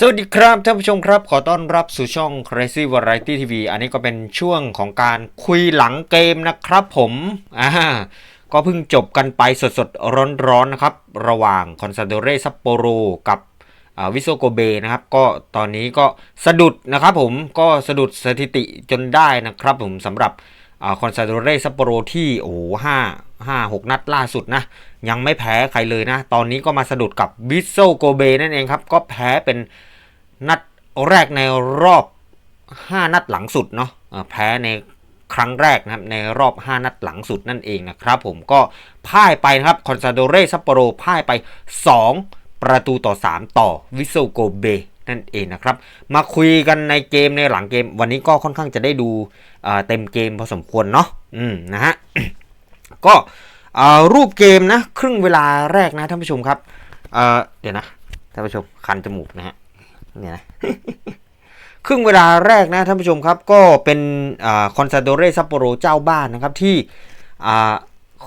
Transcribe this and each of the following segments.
สวัสดีครับท่านผู้ชมครับขอต้อนรับสู่ช่อง Crazy Variety TV อันนี้ก็เป็นช่วงของการคุยหลังเกมนะครับผมอ่าก็เพิ่งจบกันไปสดๆ ร้อนๆนะครับ ระหว่างคอนซาโดเรซัปโปโรกับวิโซโกเบนะครับ ก็ตอนนี้ก็สะดุดนะครับผมก็สะดุดสถิติจนได้นะครับผมสำหรับคอนซาโดเรซัปโปโรที่โอ้ห้าห้าหกนัดล่าสุดนะ ยังไม่แพ้ใครเลยนะ ตอนนี้ก็มาสะดุดกับวิโซโกเบนั่นเองครับ ก็แพ้เป็น นัดแรกในรอบ 5 นัดหลังสุดเนาะแพ้ในครั้งแรกนะครับในรอบ 5 นัดหลังสุดนั่นเองนะครับผมก็พ่ายไปนะครับคอนซาโดเรซัปโปโรพ่ายไป 2 ประตูต่อ 3 ต่อวิโซโกเบนั่นเองนะครับ มาคุยกันในเกมในหลังเกม วันนี้ก็ค่อนข้างจะได้ดูเต็มเกมพอสมควรเนาะอืมนะฮะก็รูปเกมนะ ครึ่งเวลาแรกนะท่านผู้ชมครับเดี๋ยวนะท่านผู้ชมคันจมูกนะฮะ เนี่ยนะครึ่งเวลาแรกนะท่านผู้ชมครับ ก็เป็นคอนซาโดเรซัปโปโรเจ้าบ้านนะครับที่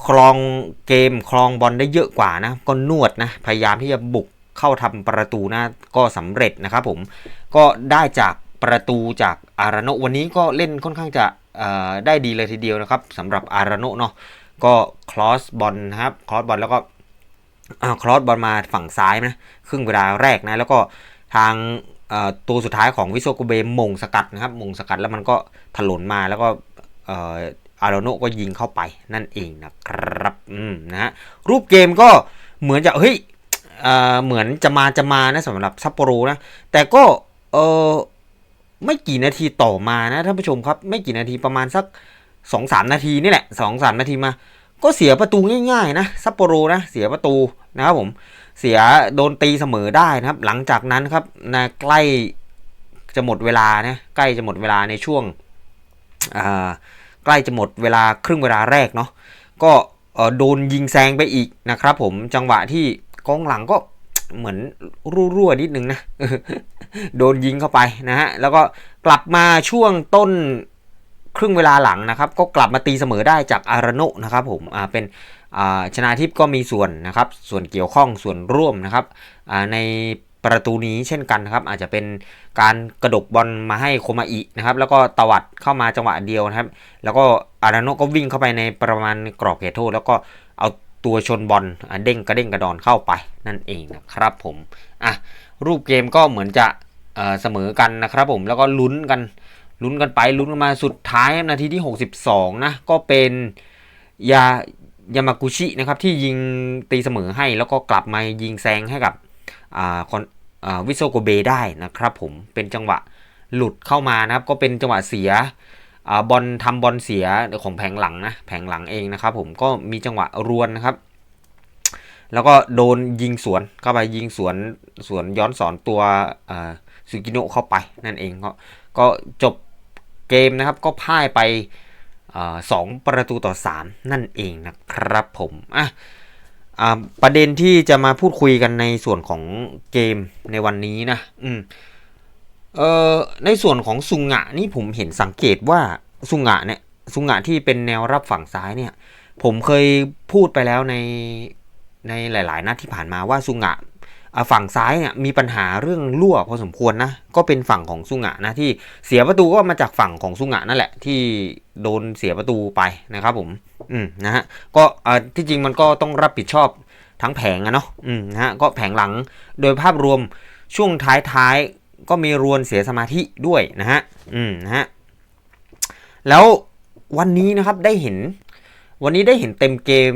คลองเกมคลองบอลได้เยอะกว่านะ ก็นวดนะ พยายามที่จะบุกเข้าทำประตูนะก็สำเร็จนะครับผมก็ได้จากประตูจากอารานวันนี้ก็เล่นค่อนข้างจะได้ดีเลยทีเดียวนะครับสำหรับอารานเนาะก็คลอสบอลนะครับคลอสบอลแล้วก็คลอสบอลมาฝั่งซ้ายนะครึ่งเวลาแรกนะแล้วก็ ทางตัวสุดท้ายของวิโซโกเบมงสกัดนะครับมงสกัดแล้วมันก็ถลนมาแล้วก็อารโนก็ยิงเข้าไปนั่นเองนะครับอืมนะฮะรูปเกมก็เหมือนจะเฮ้ยเหมือนจะมาจะมานะสำหรับซัปโปโรนะแต่ก็เออไม่กี่นาทีต่อมานะท่านผู้ชมครับ ไม่กี่นาทีประมาณสักสองสามนาทีนี่แหละสองสามนาทีมา ก็เสียประตูง่ายๆนะซัปโปโรนะเสียประตูนะครับผม เสียโดนตีเสมอได้นะครับ หลังจากนั้นครับนะใกล้จะหมดเวลานะใกล้จะหมดเวลาในช่วงใกล้จะหมดเวลาครึ่งเวลาแรกเนาะก็โดนยิงแซงไปอีกนะครับ ผมจังหวะที่กองหลังก็เหมือนรั่วๆนิดนึงนะโดนยิงเข้าไปนะฮะแล้วก็กลับมาช่วงต้นครึ่งเวลาหลังนะครับ ก็กลับมาตีเสมอได้จากอารโนนะครับผมอ่าเป็น ชนาทิพย์ก็มีส่วนนะครับ ส่วนเกี่ยวข้องส่วนร่วมนะครับในประตูนี้เช่นกันนะครับ อาจจะเป็นการกระดกบอลมาให้โคมาอินะครับ แล้วก็ตวัดเข้ามาจังหวะเดียวนะครับ แล้วก็อาราโนก็วิ่งเข้าไปในประมาณกรอบเขตโทษ แล้วก็เอาตัวชนบอลเด้งกระเด้งกระดอนเข้าไปนั่นเองนะครับผมอะรูปเกมก็เหมือนจะเสมอกันนะครับผมแล้วก็ลุ้นกันลุ้นกันไปลุ้นกันมาสุดท้ายนาทีที่ 62นะก็เป็นยา ยามากุชินะครับที่ยิงตีเสมอให้แล้วก็กลับมายิงแซงให้กับวิโซโกเบได้นะครับผมเป็นจังหวะหลุดเข้ามานะครับ ก็เป็นจังหวะเสียบอลทำบอลเสียของแผงหลังนะแผงหลังเองนะครับ ผมก็มีจังหวะรวนนะครับ แล้วก็โดนยิงสวนเข้าไปยิงสวนสวนย้อนสอนตัวซูกิโนะเข้าไปนั่นเองก็ก็จบเกมนะครับก็พ่ายไป สองประตูต่อ 3 นั่นเองนะครับผมอะประเด็นที่จะมาพูดคุยกันในส่วนของเกมในวันนี้นะอืมเอ่อในส่วนของซุงะนี่ผมเห็นสังเกตว่าซุงะเนี่ยซุงะที่เป็นแนวรับฝั่งซ้ายเนี่ย ผมเคยพูดไปแล้วในในหลาย ๆนัดที่ผ่านมาว่าซุงงะ ฝั่งซ้ายเนี่ยมีปัญหาเรื่องรั่วพอสมควรนะ ก็เป็นฝั่งของซุงะนะที่เสียประตูก็มาจากฝั่งของซุงะนั่นแหละที่โดนเสียประตูไปนะครับผม อืมนะฮะก็ที่จริงมันก็ต้องรับผิดชอบทั้งแผงอะเนาะอืมนะฮะก็แผงหลังโดยภาพรวมช่วงท้ายๆก็มีรวนเสียสมาธิด้วยนะฮะอืมนะฮะแล้ววันนี้นะครับได้เห็นวันนี้ได้เห็นเต็มเกม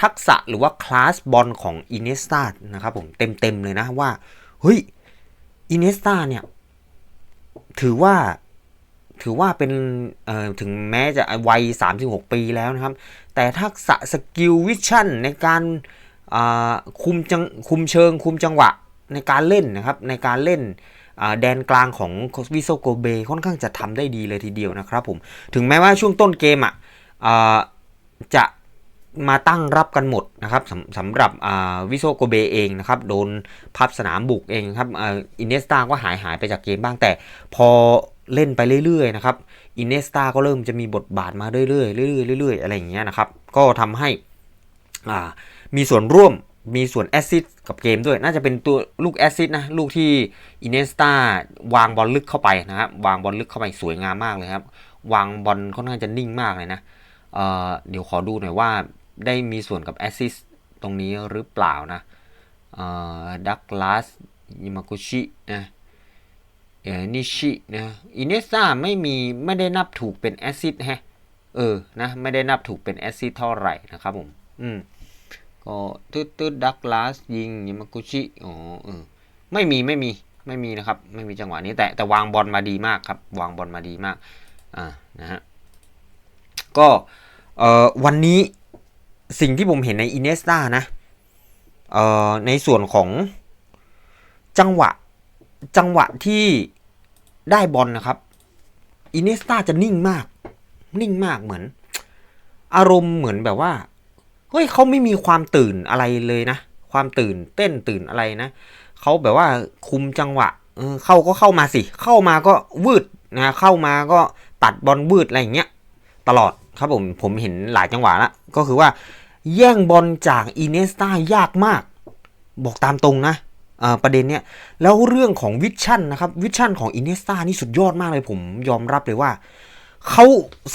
ทักษะหรือว่าคลาสบอลของอินเนสตานะครับผมเต็มๆเลยนะว่า เฮ้ยอินเนสตาเนี่ยถือว่าถือว่าเป็นถึงแม้จะวัย 36 ปีแล้วนะครับ แต่ทักษะสกิลวิชั่นในการคุมจังคุมเชิง คุมจังหวะในการเล่นนะครับ ในการเล่นแดนกลางของวิโซโกเบค่อนข้างจะทำได้ดีเลยทีเดียวนะครับผม ถึงแม้ว่าช่วงต้นเกมอะจะ มาตั้งรับกันหมดนะครับสำสำหรับวิโซโกเบเองนะครับโดนพับสนามบุกเองครับอินเนสตาก็หายหายไปจากเกมบ้างแต่พอเล่นไปเรื่อยๆนะครับอินเนสตาก็เริ่มจะมีบทบาทมาเรื่อยๆเรื่อยๆเรื่อยๆอะไรอย่างเงี้ยนะครับก็ทำให้มีส่วนร่วมมีส่วนแอสซิสกับเกมด้วย น่าจะเป็นตัวลูกแอสซิสนะ ลูกที่อินเนสตาวางบอลลึกเข้าไปนะครับวางบอลลึกเข้าไปสวยงามมากเลยครับ วางบอลค่อนข้างจะนิ่งมากเลยนะเเดี๋ยวขอดูหน่อยว่า ได้มีส่วนกับแอสซิสตรงนี้หรือเปล่านะดักลาสยิมากุชินะเอนิชินะอินเนสตาไม่มีไม่ได้นับถูกเป็นแอสซิสแฮะเออนะไม่ได้นับถูกเป็นแอสซิสเท่าไหร่นะครับผมอืมก็ตืดตืดดักลาสยิงยามากุชิอ๋อเออไม่มีไม่มีไม่มีนะครับ ไม่มีจังหวะนี้แต่แต่วางบอลมาดีมากครับ วางบอลมาดีมากอ่านะฮะก็เอ่อวันนี้ สิ่งที่ผมเห็นในอินเนสตานะเอ่อในส่วนของจังหวะจังหวะที่ได้บอลนะครับอินเนสตาจะนิ่งมาก นิ่งมากเหมือน อารมณ์เหมือนแบบว่าเฮ้ยเขาไม่มีความตื่นอะไรเลยนะ ความตื่นเต้นตื่นอะไรนะเขาแบบว่าคุมจังหวะเออเข้าก็เข้ามาสิ เข้ามาก็วืดนะเข้ามาก็ตัดบอลวืดอะไรอย่างเงี้ยตลอดครับผมผมเห็นหลายจังหวะละก็คือว่า แย่งบอลจากอินเนสตายากมาก บอกตามตรงนะประเด็นเนี้ยแล้วเรื่องของวิชั่นนะครับวิชั่นของอินเนสตานี่สุดยอดมากเลยผมยอมรับเลยว่า เขา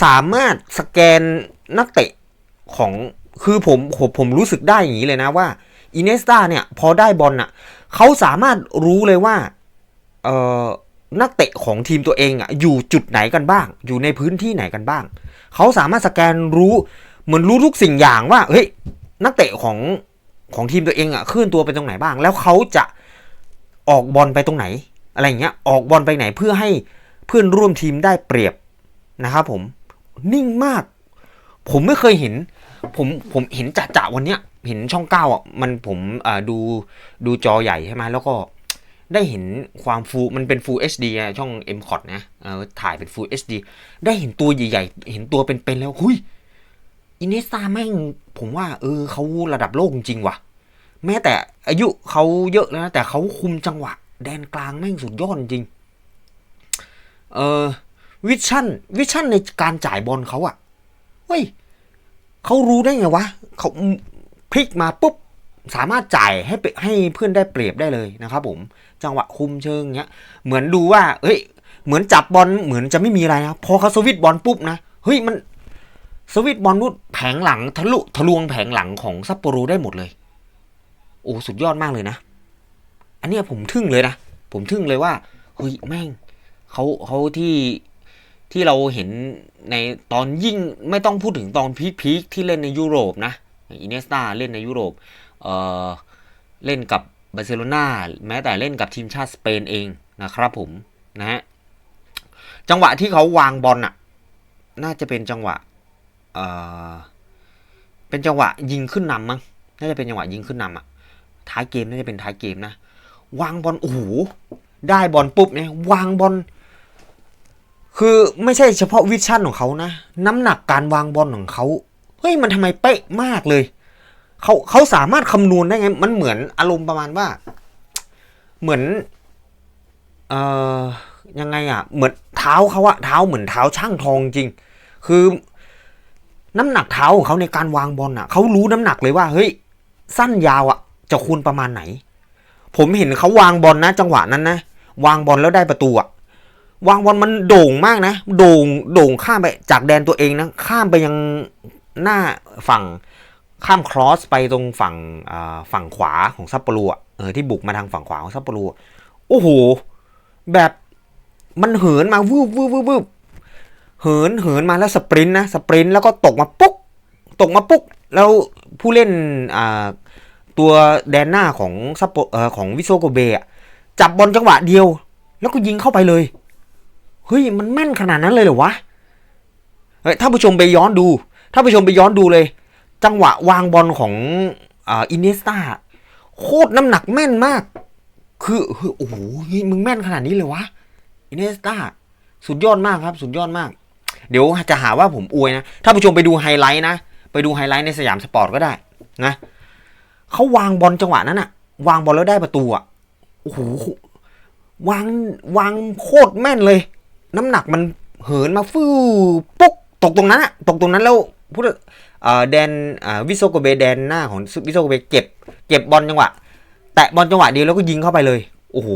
สามารถสแกนนักเตะของคือผมผมผมรู้สึกได้อย่างนี้เลยนะว่าอินเนสตาเนี่ยพอได้บอลน่ะเขาสามารถรู้เลยว่าเออนักเตะของทีมตัวเองอะอยู่จุดไหนกันบ้าง อยู่ในพื้นที่ไหนกันบ้าง เขาสามารถสแกนรู้ เหมือนรู้ทุกสิ่งอย่างว่า เฮ้ย นักเตะของของทีมตัวเองอะเคลื่อนตัวไปตรงไหนบ้าง แล้วเขาจะออกบอลไปตรงไหน อะไรอย่างเงี้ย ออกบอลไปไหนเพื่อให้เพื่อนร่วมทีมได้เปรียบนะครับผม นิ่งมาก ผมไม่เคยเห็น ผมผมเห็นจะจะวันเนี้ย เห็นช่องเก้าอะ มันผมดูดูจอใหญ่ใช่ไหมแล้วก็ได้เห็นความฟูมันเป็น Full HD อะช่อง m c o t นะถ่ายเป็น Full HD ได้เห็นตัวใหญ่ๆ เห็นตัวเป็นๆแล้ว หุย อินเนสตาแม่ง ผมว่า เออเขาระดับโลกจริงว่ะ แม้แต่อายุเขาเยอะแล้วนะแต่เขาคุมจังหวะ แดนกลางแม่งสุดยอดจริง เออวิชั่นวิชั่นในการจ่ายบอลเขาอะเฮ้ยเขารู้ได้ไงวะเขาพลิกมาปุ๊บสามารถจ่ายให้ให้เพื่อนได้เปรียบได้เลยนะครับผม จังหวะคุมเชิงเงี้ย เหมือนดูว่า เฮ้ย เหมือนจับบอลเหมือนจะไม่มีอะไรนะพอเขาสวิตบอลปุ๊บนะ เฮ้ยมัน สวิตบอลนุดแผงหลังทะลุทะลวงแผงหลังของซัปโปโรได้หมดเลย โอ้สุดยอดมากเลยนะ อันนี้ผมทึ่งเลยนะ ผมทึ่งเลยว่าเฮ้ยแม่งเขาเขาที่ที่เราเห็นในตอนยิ่งไม่ต้องพูดถึงตอนพีคๆที่เล่นในยุโรปนะอินเนสตาเล่นในยุโรปเออเล่นกับบาร์เซโลนาแม้แต่เล่นกับทีมชาติสเปนเองนะครับผมนะฮะจังหวะที่เขาวางบอลน่ะ น่าจะเป็นจังหวะ เป็นจังหวะยิงขึ้นนำมั้งน่าจะเป็นจังหวะยิงขึ้นนำอะท้ายเกมน่าจะเป็นท้ายเกมนะวางบอลโอ้โหได้บอลปุ๊บเนี่ยวางบอลคือไม่ใช่เฉพาะวิชั่นของเขานะ น้ำหนักการวางบอลของเขาเฮ้ยมันทำไมเป๊ะมากเลยเขาเขาสามารถคำนวณได้ไง มันเหมือนอารมณ์ประมาณว่า เหมือน เอ่อยังไงอะ เหมือนเท้าเขาอะเท้าเหมือนเท้าช่างทองจริง คือ น้ำหนักเท้าของเขาในการวางบอลอะเขารู้น้ำหนักเลยว่า เฮ้ย สั้นยาวอะ จะคูณประมาณไหน ผมเห็นเขาวางบอลนะ จังหวะนั้นนะวางบอลแล้วได้ประตูอะวางบอลมันโด่งมากนะ โด่งโด่งข้ามไปจากแดนตัวเองนะข้ามไปยังหน้าฝั่งข้ามครอสไปตรงฝั่งฝั่งขวาของซัปโปโรอะเออที่บุกมาทางฝั่งขวาของซัปโปโรอะโอ้โห แบบมันเหินมาวืบวืบวืบ หินเหินมาแล้วสปรินต์นะสปรินต์แล้วก็ตกมาปุ๊กตกมาปุ๊กแล้วผู้เล่นอ่าตัวแดนหน้าของซัปโปเอ่อของวิโซโกเบะจับบอลจังหวะเดียว แล้วก็ยิงเข้าไปเลยเฮ้ยมันแม่นขนาดนั้นเลยเหรอวะเฮ้ยถ้าผู้ชมไปย้อนดูถ้าผู้ชมไปย้อนดูเลย จังหวะวางบอลของอ่าอินเนสตาโคตรน้ำหนักแม่นมาก คือเฮ้ยโอ้โหเฮ้ยมึงแม่นขนาดนี้เลยวะอินเนสตาสุดยอดมากครับ สุดยอดมาก เดี๋ยวจะหาว่าผมอวยนะ ถ้าผู้ชมไปดูไฮไลท์นะ ไปดูไฮไลท์ในสยามสปอร์ตก็ได้นะเขาวางบอลจังหวะนั้นอะวางบอลแล้วได้ประตูอะโอ้โหวางวางโคตรแม่นเลย น้ำหนักมันเหินมาฟูปุ๊กตกตรงนั้นอะตกตรงนั้นแล้วพูดเอ่อแดนวิโซโกเบแดนหน้าของวิโซโกเบเก็บ เก็บบอลจังหวะ แตะบอลจังหวะเดียวแล้วก็ยิงเข้าไปเลย โอ้โห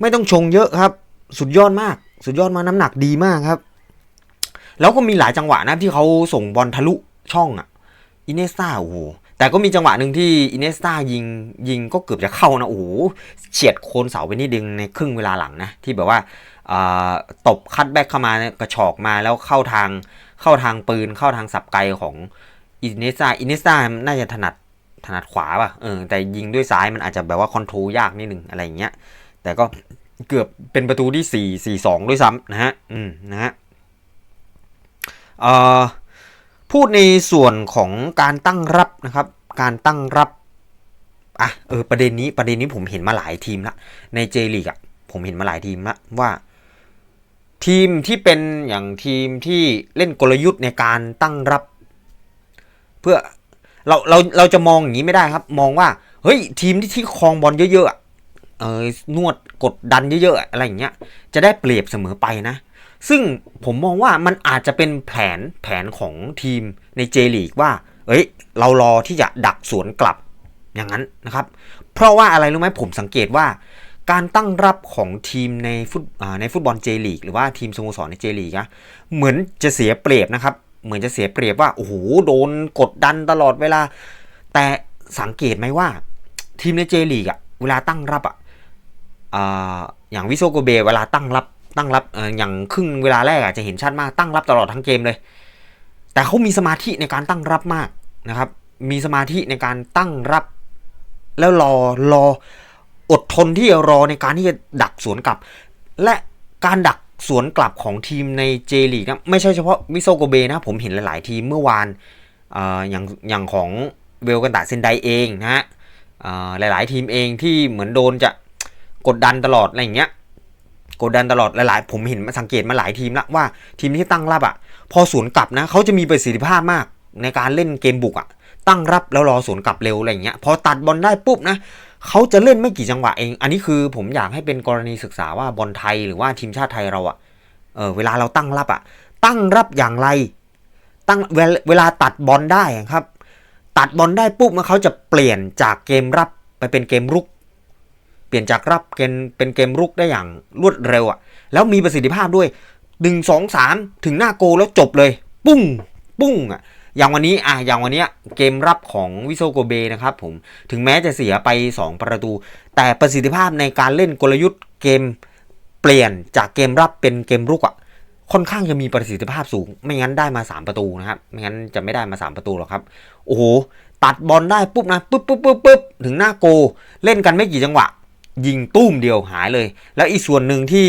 ไม่ต้องชงเยอะครับ สุดยอดมาก สุดยอดมากน้ำหนักดีมากครับ แล้วก็มีหลายจังหวะนะที่เขาส่งบอลทะลุช่องอะอินเนสตาโอ้โหแต่ก็มีจังหวะหนึ่งที่อินเนสตายิงยิงก็เกือบจะเข้านะโอ้โหเฉียดโคนเสาไปนิดนึงในครึ่งเวลาหลังนะที่แบบว่าตบคัดแบ็กเข้ามากระชอกมาแล้วเข้าทางเข้าทางปืนเข้าทางสับไกลของอินเนสตาอินเนสตาน่าจะถนัดถนัดขวาป่ะเออแต่ยิงด้วยซ้ายมันอาจจะแบบว่าคอนโทรลยากนิดนึงอะไรอย่างเงี้ยแต่ก็เกือบเป็นประตูที่สี่สี่สองด้วยซ้ำนะฮะอืมนะฮะ พูดในส่วนของการตั้งรับนะครับ การตั้งรับอะเออประเด็นนี้ประเด็นนี้ผมเห็นมาหลายทีมละในเจลีกอะผมเห็นมาหลายทีมละว่า ทีมที่เป็นอย่างทีมที่เล่นกลยุทธ์ในการตั้งรับ เพื่อเราเราเราจะมองอย่างนี้ไม่ได้ครับ มองว่าเฮ้ยทีมที่ที่ครองบอลเยอะๆเออนวดกดดันเยอะๆอะไรอย่างเงี้ยจะได้เปรียบเสมอไปนะ ซึ่งผมมองว่ามันอาจจะเป็นแผนแผนของทีมในเจลีกว่า เอ้ย เรารอที่จะดักสวนกลับอย่างนั้นนะครับ เพราะว่าอะไรรู้ไหมผมสังเกตว่า การตั้งรับของทีมในฟุตในฟุตบอลเจลีกหรือว่าทีมสโมสรในเจลีกนะเหมือนจะเสียเปรียบนะครับ เหมือนจะเสียเปรียบว่าโอ้โหโดนกดดันตลอดเวลา แต่สังเกตไหมว่า ทีมในเจลีกอะเวลาตั้งรับอะออย่างวิโซโกเบเวลาตั้งรับ ตั้งรับออย่างครึ่งเวลาแรกอะจะเห็นชัดมากตั้งรับตลอดทั้งเกมเลย แต่เขามีสมาธิในการตั้งรับมากนะครับ มีสมาธิในการตั้งรับ แล้วรอรออดทนที่จะรอในการที่จะดักสวนกลับ และการดักสวนกลับของทีมในเจลีกนะไม่ใช่เฉพาะวิโซโกเบนะผมเห็นหลาย ๆ ทีมเมื่อวานออย่างอย่างของเวลกันตาเซนไดเองนะฮะหลาย ๆ ทีมเองที่เหมือนโดนจะกดดันตลอดอะไรอย่างเงี้ย กดดันตลอดหลายๆ ผมเห็นมาสังเกตมาหลายทีมล้วว่าทีมที่ตั้งรับอะ พอสวนกลับนะเขาจะมีประสิทธิภาพมากในการเล่นเกมบุกอะ ตั้งรับแล้วรอสวนกลับเร็วอะไรเงี้ยพอตัดบอลได้ปุ๊บนะเขาจะเล่นไม่กี่จังหวะเอง อันนี้คือผมอยากให้เป็นกรณีศึกษาว่าบอลไทยหรือว่าทีมชาติไทยเราอะเออเวลาเราตั้งรับอะ ตั้งรับอย่างไร ตั้งเวลาตัดบอลได้ครับ ตัดบอลได้ปุ๊บมันเขาจะเปลี่ยนจากเกมรับไปเป็นเกมรุก เปลี่ยนจากรับเกมเป็นเกมรุกได้อย่างรวดเร็วอะ แล้วมีประสิทธิภาพด้วยหนึ่งสองสามถึงหน้าโกแล้วจบเลย ปุ้ง ปุ้งอะอย่างวันนี้อะอย่างวันนี้เกมรับของวิโซโกเบนะครับผมถึงแม้จะเสียไป 2 ประตู แต่ประสิทธิภาพในการเล่นกลยุทธ์เกมเปลี่ยนจากเกมรับเป็นเกมรุกอะค่อนข้างจะมีประสิทธิภาพสูง ไม่งั้นได้มา 3 ประตูนะครับ ไม่งั้นจะไม่ได้มา 3 ประตูหรอกครับ โอ้โห ตัดบอลได้ปุ๊บนะปุ๊บปุ๊บปุ๊บปุ๊บถึงหน้าโก เล่นกันไม่กี่จังหวะ ยิงตุ้มเดียวหายเลย แล้วอีกส่วนหนึ่งที่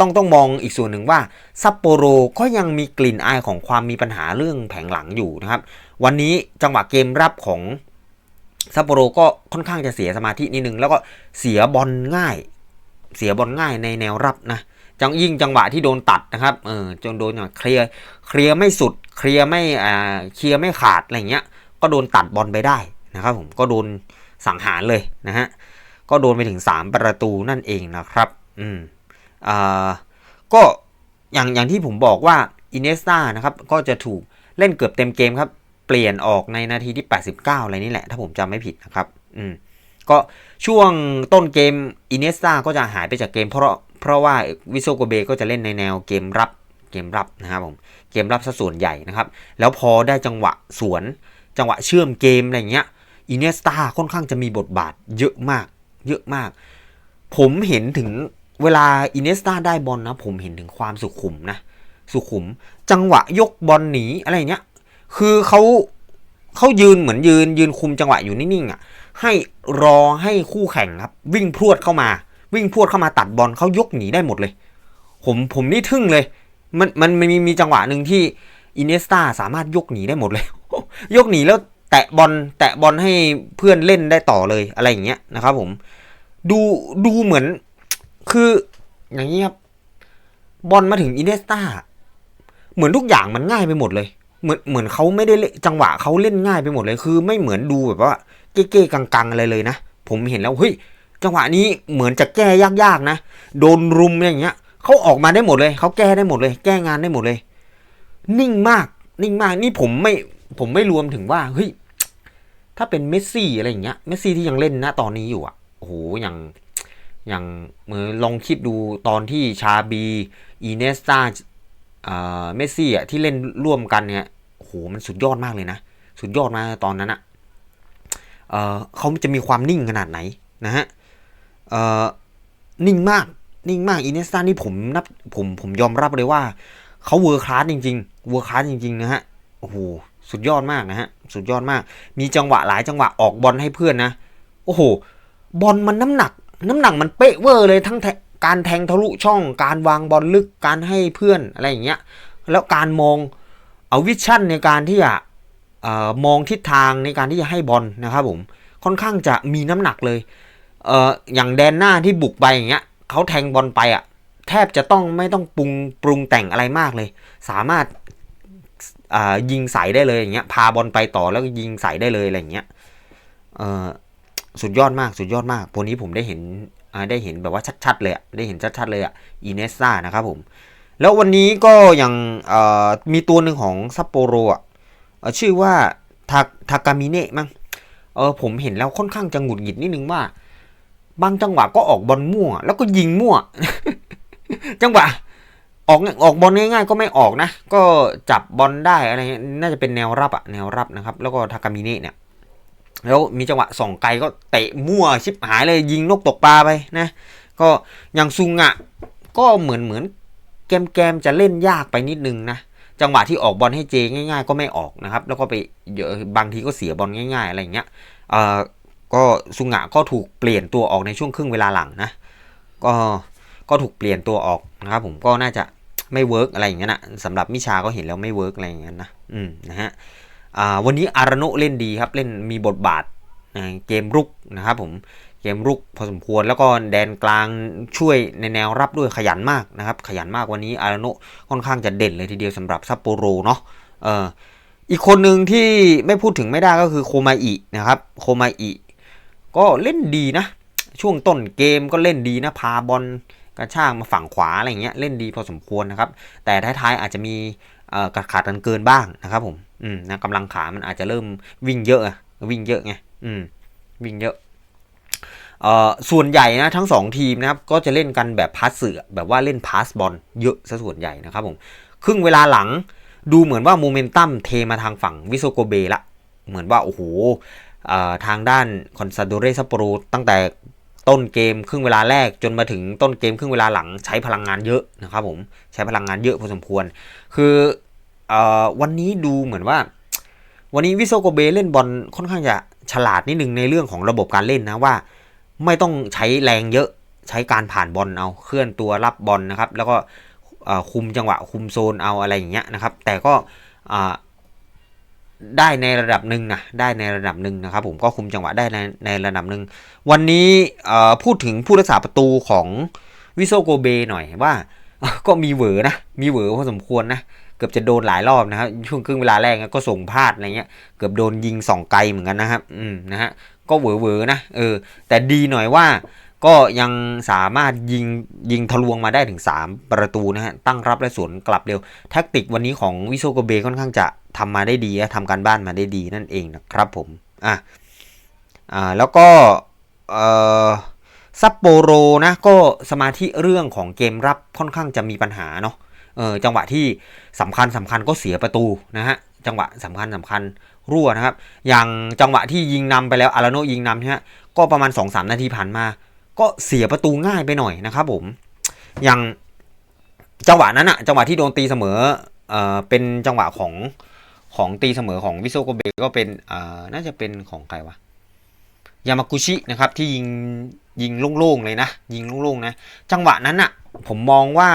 ต้องต้องมองอีกส่วนหนึ่งว่าซัปโปโรก็ยังมีกลิ่นอายของความมีปัญหาเรื่องแผงหลังอยู่นะครับ วันนี้จังหวะเกมรับของซัปโปโรก็ค่อนข้างจะเสียสมาธินิดนึง แล้วก็เสียบอลง่าย เสียบอลง่ายในแนวรับนะจังยิ่งจังหวะที่โดนตัดนะครับเออจนโดนอย่างเคลียร์เคลียร์ไม่สุดเคลียร์ไม่อ่าเคลียร์ไม่ขาดอะไรเงี้ย ก็โดนตัดบอลไปได้นะครับผมก็โดนสังหารเลยนะฮะ ก็โดนไปถึง 3 ประตูนั่นเองนะครับ อืมอ่าก็อย่างอย่างที่ผมบอกว่าอินเนสตานะครับก็จะถูกเล่นเกือบเต็มเกมครับ เปลี่ยนออกในนาทีที่ 89 อะไรนี่แหละ ถ้าผมจำไม่ผิดนะครับ อืมก็ช่วงต้นเกมอินเนสตาก็จะหายไปจากเกม เพราะเพราะว่าวิโซโกเบก็จะเล่นในแนวเกมรับเกมรับนะครับผมเกมรับซะส่วนใหญ่นะครับ แล้วพอได้จังหวะสวน จังหวะเชื่อมเกมอะไรเงี้ยอินเนสตาค่อนข้างจะมีบทบาทเยอะมาก เยอะมาก ผมเห็นถึงเวลาอินเนสตาได้บอลนะ ผมเห็นถึงความสุขุมนะ สุขุม จังหวะยกบอลหนีอะไรเงี้ย คือเขาเขายืนเหมือนยืนยืนคุมจังหวะอยู่นิ่งๆอะ ให้รอให้คู่แข่งครับ วิ่งพรวดเข้ามา วิ่งพรวดเข้ามาตัดบอลเขายกหนีได้หมดเลย ผมผมนี่ทึ่งเลย มันมันมันมีมีจังหวะหนึ่งที่อินเนสตาสามารถยกหนีได้หมดเลย ยกหนีแล้ว แตะบอลแตะบอลให้เพื่อนเล่นได้ต่อเลยอะไรอย่างเงี้ยนะครับผมดูดูเหมือนคืออย่างนี้ครับบอลมาถึงอินเนสตาเหมือนทุกอย่างมันง่ายไปหมดเลย เหมือนเหมือนเขาไม่ได้จังหวะเขาเล่นง่ายไปหมดเลย คือไม่เหมือนดูแบบว่าเก้ๆกังๆอะไรเลยนะ ผมเห็นแล้วเฮ้ยจังหวะนี้เหมือนจะแก้ยากๆนะ โดนรุมอย่างเงี้ยเขาออกมาได้หมดเลยเขาแก้ได้หมดเลย แก้งานได้หมดเลย นิ่งมาก นิ่งมากนี่ผมไม่ผมไม่รวมถึงว่าเฮ้ย ถ้าเป็นเมสซี่อะไรอย่างเงี้ยเมสซี่ที่ยังเล่นนะตอนนี้อยู่อะโอ้โหอย่างอย่างมือลองคิดดูตอนที่ชาบีอีเนสตาอ่าเมสซี่อะที่เล่นร่วมกันเนี่ยโอ้โหมันสุดยอดมากเลยนะ สุดยอดมากตอนนั้นอะเออเขาจะมีความนิ่งขนาดไหนนะฮะเออนิ่งมากนิ่งมากอีเนสตานี่ผมนับผมผมยอมรับเลยว่าเขาเวอร์คลาสจริง ๆ เวอร์คลาสจริง ๆ นะฮะโอ้โห สุดยอดมากนะฮะ สุดยอดมาก มีจังหวะหลายจังหวะออกบอลให้เพื่อนนะ โอ้โห บอลมันน้ำหนัก น้ำหนักมันเป๊ะเวอร์เลยทั้งการแทงทะลุช่อง การวางบอลลึก การให้เพื่อนอะไรอย่างเงี้ย แล้วการมองเอาวิชั่นในการที่จะออมองทิศทางในการที่จะให้บอลนะครับผม ค่อนข้างจะมีน้ำหนักเลยเอออย่างแดนหน้าที่บุกไปอย่างเงี้ยเขาแทงบอลไปอะแทบจะต้องไม่ต้องปรุงปรุงแต่งอะไรมากเลย สามารถ ยิงใส่ได้เลยอย่างเงี้ยพาบอลไปต่อแล้วก็ยิงใส่ได้เลยอะไรอย่างเงี้ยสุดยอดมากสุดยอดมากวันนี้ผมได้เห็นได้เห็นแบบว่าชัดๆเลยได้เห็นชัดๆเลยอะอีเนสซ่านะครับผมแล้ววันนี้ก็ยังมีตัวหนึ่งของซัปโปโรอะชื่อว่าทาทากามิเนะมั้งเออผมเห็นแล้วค่อนข้างจะหงุดหงิดนิดนึงว่า บางจังหวะก็ออกบอลมั่ว แล้วก็ยิงมั่ว จังหวะ ออกออกบอลง่ายๆ ก็ไม่ออกนะ ก็จับบอลได้อะไรน่าจะเป็นแนวรับอะแนวรับนะครับ แล้วก็ทากามิเนะเนี่ยแล้วมีจังหวะส่องไกลก็เตะมั่วชิบหายเลยยิงนกตกปลาไปนะก็อย่างซุงอะก็เหมือนเหมือนแกมแกมจะเล่นยากไปนิดนึงนะจังหวะที่ออกบอลให้เจง่าย ๆ ก็ไม่ออกนะครับ แล้วก็ไปเยอะบางทีก็เสียบอลง่าย ๆ อะไรอย่างเงี้ยเอ่อก็ซุงะก็ถูกเปลี่ยนตัวออกในช่วงครึ่งเวลาหลังนะก็ ก็ถูกเปลี่ยนตัวออกนะครับผมก็น่าจะไม่เวิร์กอะไรอย่างเงี้ยนะสำหรับมิชาก็เห็นแล้วไม่เวิร์กอะไรอย่างเงี้ยนะอืมนะฮะอ่าวันนี้อารโนเล่นดีครับเล่นมีบทบาทเกมรุกนะครับผมเกมรุกพอสมควรแล้วก็แดนกลางช่วยในแนวรับด้วยขยันมากนะครับ ขยันมากวันนี้อารโนค่อนข้างจะเด่นเลยทีเดียวสำหรับซัปโปโรเนาะเอออีกคนหนึ่งที่ไม่พูดถึงไม่ได้ก็คือโคมาอินะครับโคมาอิก็เล่นดีนะ ช่วงต้นเกมก็เล่นดีนะพาบอล กระชากมาฝั่งขวาอะไรเงี้ยเล่นดีพอสมควรนะครับ แต่ท้ายๆอาจจะมีกระขาดกันเกินบ้างนะครับผมอืมนะกำลังขามันอาจจะเริ่มวิ่งเยอะวิ่งเยอะไงอืมวิ่งเยอะเอ่อส่วนใหญ่นะทั้งสองทีมนะครับก็จะเล่นกันแบบพาสเสือแบบว่าเล่นพาสบอลเยอะซะส่วนใหญ่นะครับผมครึ่งเวลาหลังดูเหมือนว่าโมเมนตัมเทมาทางฝั่งวิโซโกเบละเหมือนว่า โอ้โหทางด้านคอนซาโดเรซัปโปโรตั้งแต่ ต้นเกมครึ่งเวลาแรกจนมาถึงต้นเกมครึ่งเวลาหลังใช้พลังงานเยอะนะครับผมใช้พลังงานเยอะพอสมควร คืออวันนี้ดูเหมือนว่า วันนี้วิโซโกเบเล่นบอลค่อนข้างจะฉลาดนิดนึงในเรื่องของระบบการเล่นนะว่า ไม่ต้องใช้แรงเยอะใช้การผ่านบอลเอาเคลื่อนตัวรับบอลนะครับ แล้วก็คุมจังหวะคุมโซนเอาอะไรอย่างเงี้ยนะครับ แต่ก็ ได้ในระดับหนึ่งนะได้ในระดับหนึ่งนะครับผมก็คุมจังหวะได้ในในระดับหนึ่งวันนี้พูดถึงผู้รักษาประตูของวิโซโกเบหน่อยว่าก็มีเหวอนะมีเหวอพอสมควรนะเกือบจะโดนหลายรอบนะครับช่วงครึ่งเวลาแรกก็ส่งพลาดอะไรเงี้ยเกือบโดนยิงสองไกลเหมือนกันนะครับอืมนะฮะก็เหวอเหวอนะเออแต่ดีหน่อยว่า ก็ยังสามารถยิงยิงทะลวงมาได้ถึง 3 ประตูนะฮะ ตั้งรับและสวนกลับเร็ว แท็กติกวันนี้ของวิโซโกเบค่อนข้างจะทำมาได้ดีนะทำการบ้านมาได้ดีนั่นเองนะครับผม อะ อ่า แล้วก็เอ่อซัปโปโรนะ ก็สมาธิเรื่องของเกมรับค่อนข้างจะมีปัญหาเนาะ เออจังหวะที่สำคัญสำคัญก็เสียประตูนะฮะ จังหวะสำคัญสำคัญรั่วนะครับ อย่างจังหวะที่ยิงนำไปแล้วอาราโนยิงนำใช่ไหมก็ประมาณ 2-3 นาทีผ่านมา ก็เสียประตูง่ายไปหน่อยนะครับผมอย่างจังหวะนั้นอะจังหวะที่โดนตีเสมอเอ่อเป็นจังหวะของของตีเสมอของวิโซโกเบก็เป็นเอ่อน่าจะเป็นของใครวะยามากุชินะครับที่ยิงยิงโล่งๆเลยนะ ยิงโล่งๆนะ จังหวะนั้นอะผมมองว่า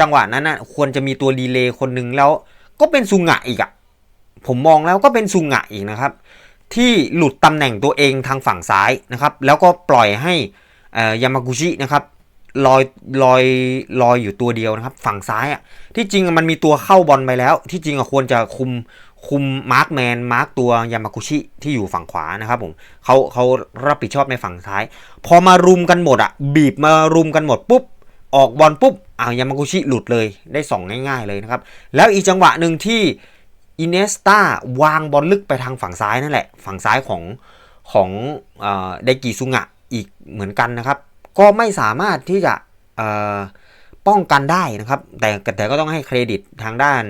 จังหวะนั้นอะควรจะมีตัวรีเลย์คนหนึ่งแล้ว ก็เป็นซุงะอีกอะผมมองแล้วก็เป็นซุงะอีกนะครับ ที่หลุดตำแหน่งตัวเองทางฝั่งซ้ายนะครับ แล้วก็ปล่อยให้ยามากุชินะครับลอยลอยลอยอยู่ตัวเดียวนะครับ ฝั่งซ้ายอะที่จริงมันมีตัวเข้าบอลไปแล้ว ที่จริงอะควรจะคุมคุมมาร์กแมนมาร์กตัวยามากุชิที่อยู่ฝั่งขวานะครับผมเขาเขารับผิดชอบในฝั่งซ้าย พอมารุมกันหมดอะบีบมารุมกันหมดปุ๊บออกบอลปุ๊บอ้าวยามากุชิหลุดเลยได้สองง่าย ๆเลยนะครับ แล้วอีกจังหวะหนึ่งที่ อินเนสตาวางบอลลึกไปทางฝั่งซ้ายนั่นแหละ ฝั่งซ้ายของของไดกิซุงะอีกเหมือนกันนะครับ ก็ไม่สามารถที่จะป้องกันได้นะครับ แต่แต่ก็ต้องให้เครดิตทางด้าน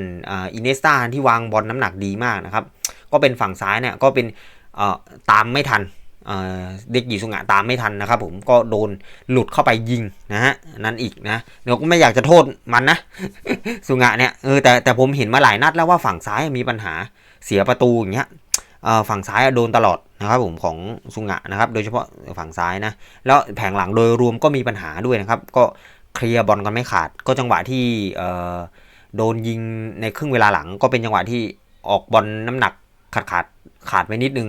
อินเนสตาที่วางบอลน้ำหนักดีมากนะครับ ก็เป็นฝั่งซ้ายเนี่ยก็เป็นตามไม่ทัน เด็กหยีสุงะตามไม่ทันนะครับผมก็โดนหลุดเข้าไปยิงนะฮะนั่นอีกนะเดี๋ยวก็ไม่อยากจะโทษมันนะสุงะเนี่ยเออแต่แต่ผมเห็นมาหลายนัดแล้วว่าฝั่งซ้ายมีปัญหาเสียประตูอย่างเงี้ยฝั่งซ้ายโดนตลอดนะครับผมของสุงะนะครับโดยเฉพาะฝั่งซ้ายนะแล้วแผงหลังโดยรวมก็มีปัญหาด้วยนะครับ ก็เคลียร์บอลกันไม่ขาด ก็จังหวะที่โดนยิงในครึ่งเวลาหลัง ก็เป็นจังหวะที่ออกบอลน้ำหนักขาดขาดขาดไปนิดนึง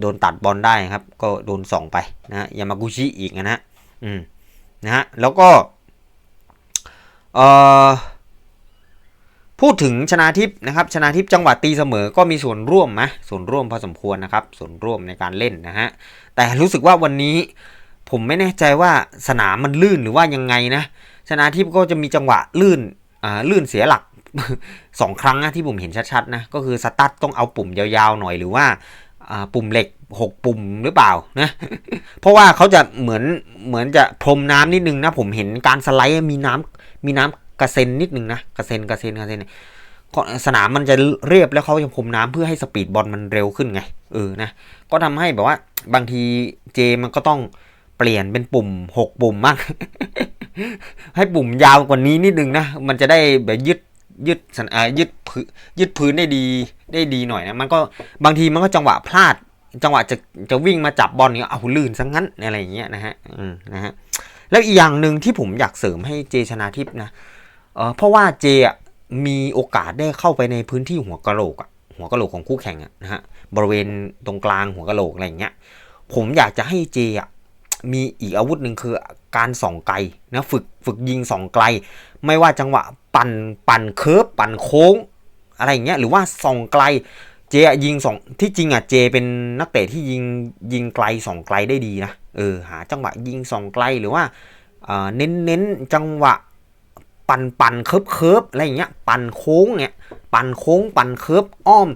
โดนตัดบอลได้ครับ ก็โดนส่องไปนะฮะยามากุชิอีกนะฮะอืมนะฮะแล้วก็เอ่อพูดถึงชนาทิพย์นะครับชนาทิพย์จังหวะตีเสมอก็มีส่วนร่วมนะส่วนร่วมพอสมควรนะครับ ส่วนร่วมในการเล่นนะฮะแต่รู้สึกว่าวันนี้ผมไม่แน่ใจว่าสนามมันลื่นหรือว่ายังไงนะชนาทิพย์ก็จะมีจังหวะลื่นอ่าลื่นเสียหลักสองครั้งนะที่ผมเห็นชัดๆนะก็คือสตาร์ทต้องเอาปุ่มยาวๆหน่อยหรือว่า ปุ่มเหล็ก 6 ปุ่มหรือเปล่านะ เพราะว่าเขาจะเหมือนเหมือนจะพรมน้ำนิดนึงนะ ผมเห็นการสไลด์มีน้ำมีน้ำกระเซ็นนิดนึงนะกระเซ็นกระเซ็นกระเซ็นสนามมันจะเรียบแล้วเขาจะพรมน้ำเพื่อให้สปีดบอลมันเร็วขึ้นไงเออนะก็ทำให้แบบว่าบางทีเจมันก็ต้องเปลี่ยนเป็นปุ่ม 6 ปุ่มมากให้ปุ่มยาวกว่านี้นิดนึงนะมันจะได้แบบยึด ยึดสันยึดพื้นยึดพื้นได้ดีได้ดีหน่อยนะมันก็บางทีมันก็จังหวะพลาด จังหวะจะจะวิ่งมาจับบอลเนี่ยเอาลื่นซะงงั้นอะไรอย่างเงี้ยนะฮะอืมนะฮะแล้วอีกอย่างหนึ่งที่ผมอยากเสริมให้เจชนาทิพย์นะเออเพราะว่าเจอะมีโอกาสได้เข้าไปในพื้นที่หัวกะโหลกอะหัวกะโหลกของคู่แข่งอะนะฮะบริเวณตรงกลางหัวกะโหลกอะไรอย่างเงี้ยผมอยากจะให้เจอะ มีอีกอาวุธหนึ่งคือการส่องไกลนะฝึกฝึกยิงส่องไกล ไม่ว่าจังหวะปั่นปั่นเคิร์ฟปั่นโค้ง อะไรอย่างเงี้ยหรือว่าส่องไกลเจยิงสองที่จริงอะเจเป็นนักเตะที่ยิงยิงไกลส่องไกลได้ดีนะเออหาจังหวะยิงส่องไกลหรือว่าเน้นเน้นจังหวะปั่นปั่นเคิร์ฟเคิร์ฟอะไรอย่างเงี้ยปั่นโค้งเนี่ยปั่นโค้งปั่นเคิร์ฟอ้อม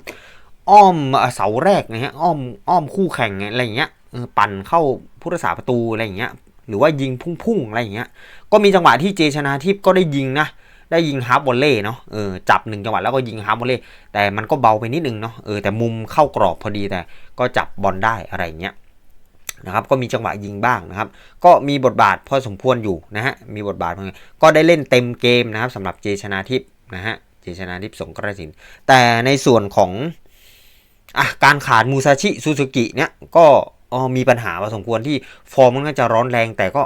อ้อมเสาแรกนะฮะอ้อมอ้อมคู่แข่งอะไรอย่างเงี้ย ปั่นเข้าผู้รักษาประตูอะไรอย่างเงี้ยหรือว่ายิงพุ่งๆอะไรอย่างเงี้ย ก็มีจังหวะที่เจชนาทิพย์ก็ได้ยิงนะได้ยิงฮาร์บอลเล่เนาะเออจับหนึ่งจังหวะแล้วก็ยิงฮาร์บอลเล่แต่มันก็เบาไปนิดนึงเนาะเออแต่มุมเข้ากรอบพอดีแต่ก็จับบอลได้อะไรเงี้ยนะครับก็มีจังหวะยิงบ้างนะครับ ก็มีบทบาทพอสมควรอยู่นะฮะมีบทบาทก็ได้เล่นเต็มเกมนะครับสำหรับเจชนาทิพย์นะฮะเจชนาทิพย์สงกระสิน แต่ในส่วนของอะการขาดมูซาชิซูซูกิเนี่ยก็ มีปัญหาพอสมควรที่ฟอร์มมันก็จะร้อนแรงแต่ก็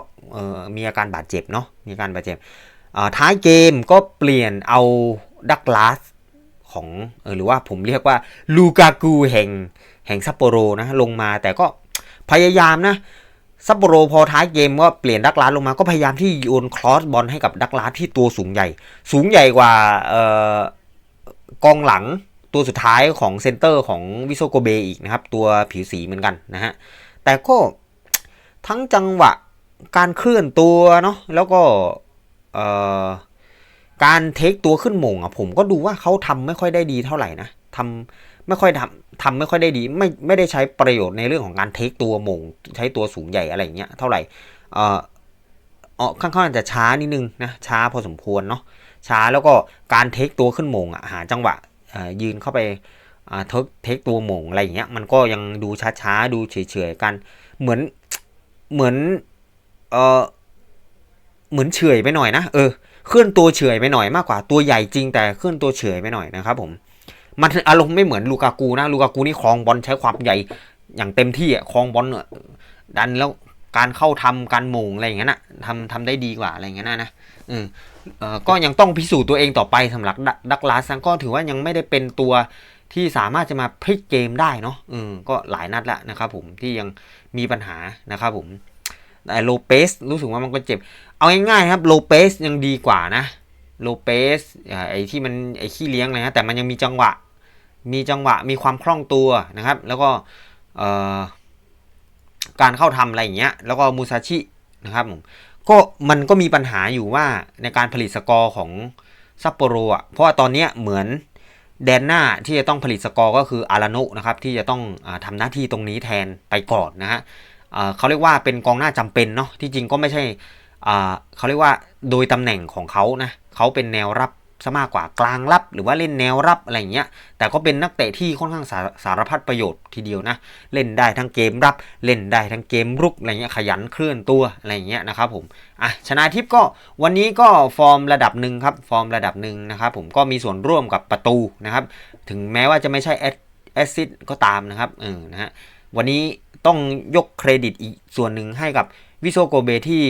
มีอาการบาดเจ็บเนาะมีอาการบาดเจ็บท้ายเกมก็เปลี่ยนเอาดักลาสของอหรือว่าผมเรียกว่าลูกากูแห่งแห่งซัปโปโรนะลงมาแต่ก็พยายามนะซัปโปโรพอท้ายเกมก็เปลี่ยนดักลาสลงมาก็พยายามที่โยนคลอสบอลให้กับดักลาสที่ตัวสูงใหญ่ สูงใหญ่กว่าออกองหลัง ตัวสุดท้ายของเซนเตอร์ของวิโซโกเบอีกนะครับ ตัวผิวสีเหมือนกันนะฮะ แต่ก็ทั้งจังหวะการเคลื่อนตัวเนาะแล้วก็การเทคตัวขึ้นมงอะผมก็ดูว่าเขาทำไม่ค่อยได้ดีเท่าไหร่นะทำไม่ค่อยทำทำไม่ค่อยได้ดี ไม่ไม่ได้ใช้ประโยชน์ในเรื่องของการเทคตัวมงใช้ตัวสูงใหญ่อะไรเงี้ยเท่าไหร่เออออค่อนข้างจะช้านิดนึงนะช้าพอสมควรเนาะช้าแล้วก็การเทคตัวขึ้นมงอะหาจังหวะ ยืนเข้าไปเทคเทคตัวมงอะไรอย่างเงี้ยมันก็ยังดูช้าๆ ดูเฉยๆกัน เหมือนเหมือนเออเหมือนเฉยไปหน่อยนะเออเคลื่อนตัวเฉยไปหน่อยมากกว่าตัวใหญ่จริงแต่เคลื่อนตัวเฉยไปหน่อยนะครับผมมันอารมณ์ไม่เหมือนลูกากูนะลูกากูนี่คลองบอลใช้ความใหญ่อย่างเต็มที่อะคลองบอลดันแล้ว การเข้าทำการมงอะไรอย่างเงี้ยนะทำทำได้ดีกว่าอะไรอย่างเงี้ยนะนะอืมเออก็ยังต้องพิสูจน์ตัวเองต่อไปสำหรับดักลาซังก็ถือว่ายังไม่ได้เป็นตัวที่สามารถจะมาพลิกเกมได้เนาะอืมก็หลายนัดแล้วนะครับผมที่ยังมีปัญหานะครับผมแต่โลเปสรู้สึกว่ามันก็เจ็บ เอาง่ายๆครับโลเปสยังดีกว่านะโลเปสไอ้ที่มันไอ้ขี้เลี้ยงเลยนะแต่มันยังมีจังหวะ มีจังหวะมีความคล่องตัวนะครับ แล้วก็เออ การเข้าทำอะไรอย่างเงี้ยแล้วก็มูซาชินะครับผมก็มันก็มีปัญหาอยู่ว่าในการผลิตสกอร์ของซัปโปโรอะเพราะว่าตอนนี้เหมือนแดนหน้าที่จะต้องผลิตสกอร์ก็คืออาราโนะนะครับที่จะต้องอาทำหน้าที่ตรงนี้แทนไปก่อนนะฮะเขาเรียกว่าเป็นกองหน้าจำเป็นเนาะที่จริงก็ไม่ใช่เขาเรียกว่าโดยตำแหน่งของเขานะเขาเป็นแนวรับ ซะมากกว่ากลางรับ หรือว่าเล่นแนวรับอะไรอย่างเงี้ย แต่ก็เป็นนักเตะที่ค่อนข้างสาสารพัดประโยชน์ทีเดียวนะ เล่นได้ทั้งเกมรับ เล่นได้ทั้งเกมรุกอะไรเงี้ยขยันเคลื่อนตัวอะไรอย่างเงี้ยนะครับผมอะชนะทิพย์ก็วันนี้ก็ฟอร์มระดับหนึ่งครับฟอร์มระดับหนึ่งนะครับผมก็มีส่วนร่วมกับประตูนะครับถึงแม้ว่าจะไม่ใช่แอสซิดก็ตามนะครับเออนะฮะวันนี้ต้องยกเครดิตอีกส่วนหนึ่งให้กับวิโซโกเบที่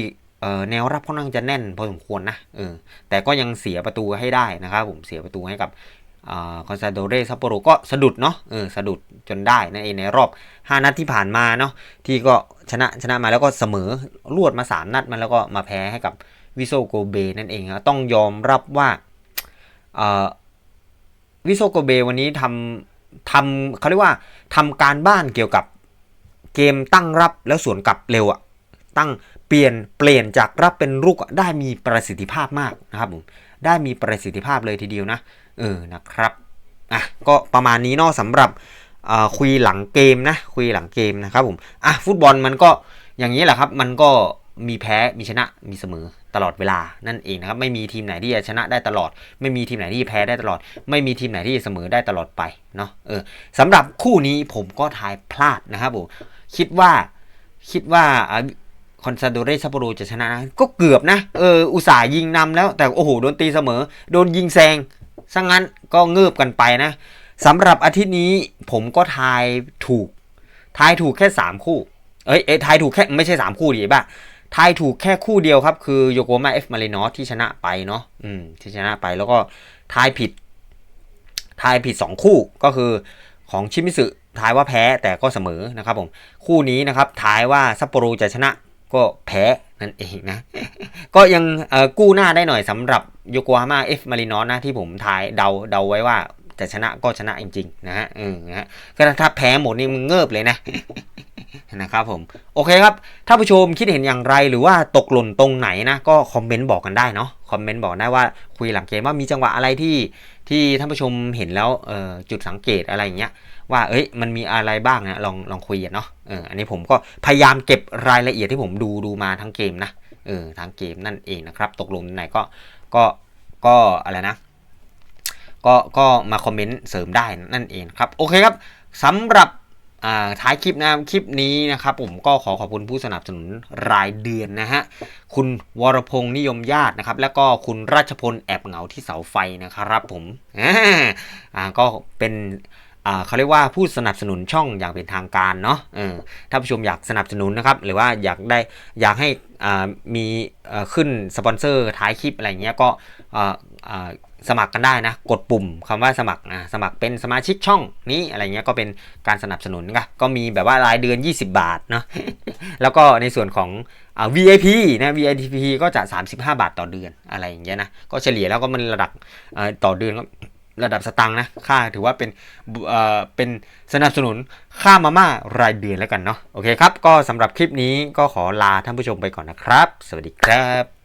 แนวรับค่อนข้างจะแน่นพอสมควรนะเออแต่ก็ยังเสียประตูให้ได้นะครับผมเสียประตูให้กับคอนซาโดเรซัปโปโรก็สะดุดเนาะเออสะดุดจนได้นั่นเองในรอบ 5 นัดที่ผ่านมาเนาะที่ก็ชนะชนะมาแล้วก็เสมอรวดมา 3 นัดมาแล้วก็มาแพ้ให้กับวิโซโกเบนั่นเองครับต้องยอมรับว่าวิโซโกเบวันนี้ทำทำเขาเรียกว่าทำการบ้านเกี่ยวกับเกมตั้งรับแล้วสวนกลับเร็วอะตั้ง เปลี่ยนเปลี่ยนจากรับเป็นรุกได้มีประสิทธิภาพมากนะครับผมได้มีประสิทธิภาพเลยทีเดียวนะเออนะครับอะก็ประมาณนี้เนาะสำหรับคุยหลังเกมนะคุยหลังเกมนะครับผมอะฟุตบอลมันก็อย่างนี้แหละครับ มันก็มีแพ้มีชนะมีเสมอตลอดเวลานั่นเองนะครับไม่มีทีมไหนที่จะชนะได้ตลอด ไม่มีทีมไหนที่แพ้ได้ตลอด ไม่มีทีมไหนที่จะเสมอได้ตลอดไปเนาะเออสำหรับคู่นี้ผมก็ทายพลาดนะครับผมคิดว่าคิดว่า อนซาโดเรซัปโปโรจะชนะนะก็เกือบนะเอออุตส่าห์ยิงนำแล้ว แต่โอ้โหโดนตีเสมอ โดนยิงแซงซะงงั้นก็เงือบกันไปนะสำหรับอาทิตย์นี้ผมก็ทายถูก ทายถูกแค่ 3 คู่ เอ้ยเอ้ยทายถูกแค่ไม่ใช่ 3 คู่ดิบ้าทายถูกแค่คู่เดียวครับ คือโยโกมาเอฟมารินอสที่ชนะไปเนาะอืมที่ชนะไปแล้วก็ทายผิด ทายผิด 2 คู่ก็คือของชิมิสึทายว่าแพ้แต่ก็เสมอนะครับผมคู่นี้นะครับทายว่าซัปโปโรจะชนะ ก็แพ้นั่นเองนะ ก็ยังกู้หน้าได้หน่อยสำหรับโยโกฮาม่าเอฟมารินอสนะที่ผมทายเดาเดาไว้ว่าจะชนะก็ชนะจริงๆนะฮะออนะฮะก็ถ้าแพ้หมดนี่มึงเงิบเลยนะนะครับผมโอเคครับ ถ้าผู้ชมคิดเห็นอย่างไรหรือว่าตกหล่นตรงไหนนะ ก็คอมเมนต์บอกกันได้เนาะคอมเมนต์บอกได้ว่าคุยหลังเกมว่ามีจังหวะอะไรที่ที่ท่านผู้ชมเห็นแล้วจุดสังเกตอะไรอย่างเงี้ย ว่าเอ้ยมันมีอะไรบ้างนะลองลองคุยกันเนาะเอออันนี้ผมก็พยายามเก็บรายละเอียดที่ผมดูดูมาทั้งเกมนะเออทั้งเกมนั่นเองนะครับ ตกลงไหนก็ก็ก็อะไรนะ ก็ก็มาคอมเมนต์เสริมได้นั่นเองครับโอเคครับสำหรับอ่าท้ายคลิปนะคลิปนี้นะครับผมก็ขอขอบคุณผู้สนับสนุนรายเดือนนะฮะคุณวรพงษ์นิยมญาตินะครับ แล้วก็คุณราชพลแอบเหงาที่เสาไฟนะครับผมอ่าก็เป็น เขาเรียกว่าผู้สนับสนุนช่องอย่างเป็นทางการเนาะถ้าผู้ชมอยากสนับสนุนนะครับ หรือว่าอยากได้อยากให้มีขึ้นสปอนเซอร์ท้ายคลิปอะไรเงี้ยก็สมัครกันได้นะ กดปุ่มคำว่าสมัครสมัครเป็นสมาชิกช่องนี้อะไรเงี้ยก็เป็นการสนับสนุนก็ก็มีแบบว่ารายเดือน 20 บาทเนาะแล้วก็ในส่วนของอ VIP นะ VIP ก็จะ 35 บาทต่อเดือนอะไรอย่างเงี้ยนะก็เฉลี่ยแล้วก็มันระดับต่อเดือนก็ ระดับสตังค์นะ ค่าถือว่าเป็นเอ่อเป็นสนับสนุนค่ามาม่ารายเดือนแล้วกันเนาะ โอเคครับ ก็สำหรับคลิปนี้ก็ขอลาท่านผู้ชมไปก่อนนะครับ สวัสดีครับ